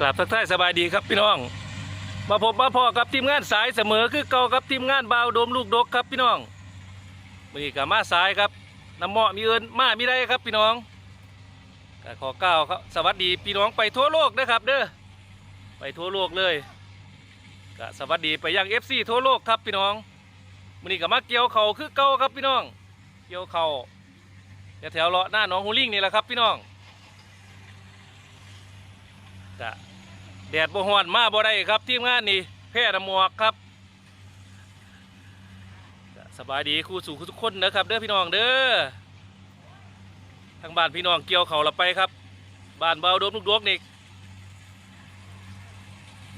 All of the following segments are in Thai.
กราบทักทายสบายดีครับพี่น้อง มาพบมาพ่อกับทีมงานสายเสมอคือเก่ากับทีมงานบาวโดมลูกดกครับพี่น้องมือกับมาสายครับน้ำเหมาะมีเอินมามีได้ครับพี่น้องขอกล่าวครับสวัสดีพี่น้องไปทั่วโลกนะครับเด้อไปทั่วโลกเลยก็สวัสดีไปยังเอฟซีทั่วโลกครับพี่น้องมือนี้กับมาเกี่ยวเขาคือเก่าครับพี่น้อง เกี่ยวเขาแถวๆเลาะหน้าหนองหูลิงนี่แหละครับพี่น้อง กะแดดบ่ฮ้อนมาบ่ได้ครับทีมงานนี่แพ้น้ำหมวกครับสบายดีครูสู่ทุกคนนะครับ เด้อพี่น้องเด้อทางบ้านพี่น้องเกี่ยวเขาวเราไปครับ บ้านเบาโดมลูกดวกนี่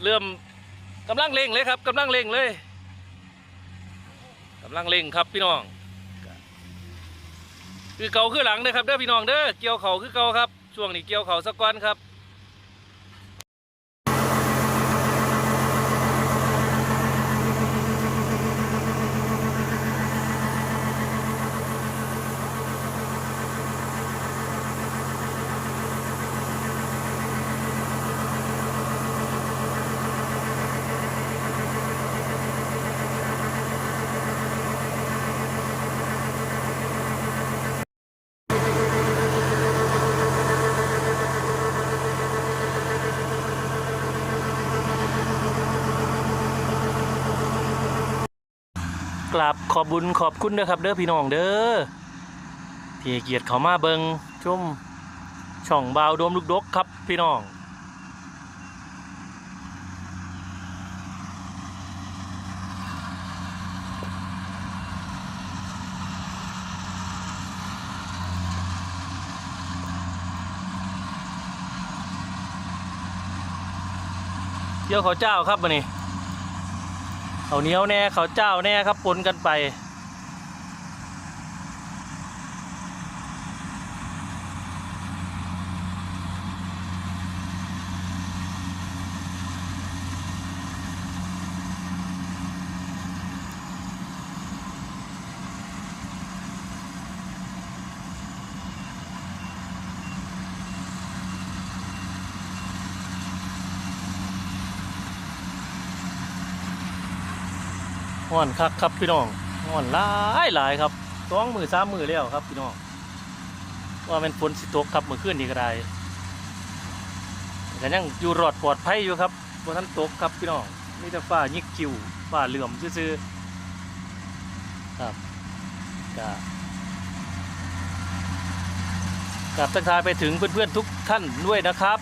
เริ่มกำลังเร่งเลยครับกำลังเร่งเลยกำลังเร่งครับพี่น้อง คือเก่าคือหลังนะครับเด้อพี่น้องเด้อเกี่ยวเขาคือเก่าครับช่วงนี้เกี่ยวเขาสักวันครับ กราบขอบบุญขอบคุณนะครับเด้อพี่น้องเด้อที่ให้เกียรติเขามาเบิงชมช่องบาวโดมลูกดกครับพี่น้องเดี๋ยวเขาวเจ้าครับมานี่ เขาเหนียวแน่เขาเจ้าแน่ครับปนกันไป ห่อนคักครับพี่น้องห่อนหลายหลายครับสองมือสามมือแล้วครับพี่น้องว่าเป็นฝนสิตกครับเมื่อคืนนี้ก็ได้แต่ยังอยู่รอดปลอดภัยอยู่ครับบนท่านตกครับพี่น้องนี่แต่ฟ้ายิกคิวฟ้าเหลื่อมซื่อๆครับกะกับทักทายไปถึงเพื่อนๆทุกท่านด้วยนะครับ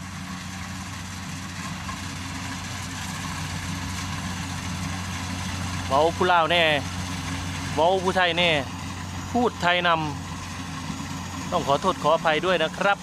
เว้าผู้ลาวแน่เว้าผู้ไทยแน่ พูดไทยนำต้องขอโทษขออภัยด้วยนะครับ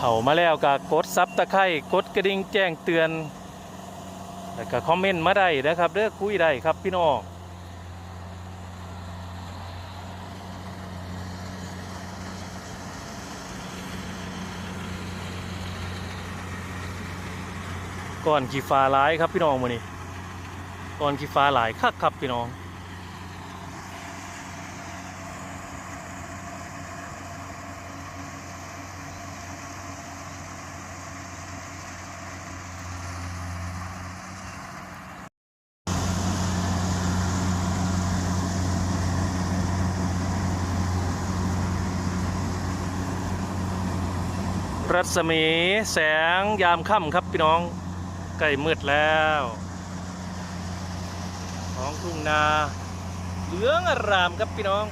เข้ามาแล้วก็กดซับตะไคร่กดกระดิ่งแจ้งเตือน แล้วก็คอมเมนต์มาได้นะครับเด้อคุยได้ครับพี่น้องก่อนขี่ฟ้าหลายครับพี่น้องมื้อนี้ก่อนขี่ฟ้าหลายคักครับพี่น้อง รัศมีแสงยามค่ำครับพี่น้องใกล้มืดแล้วท้องทุ่งนาเหลืองอารามครับพี่น้อง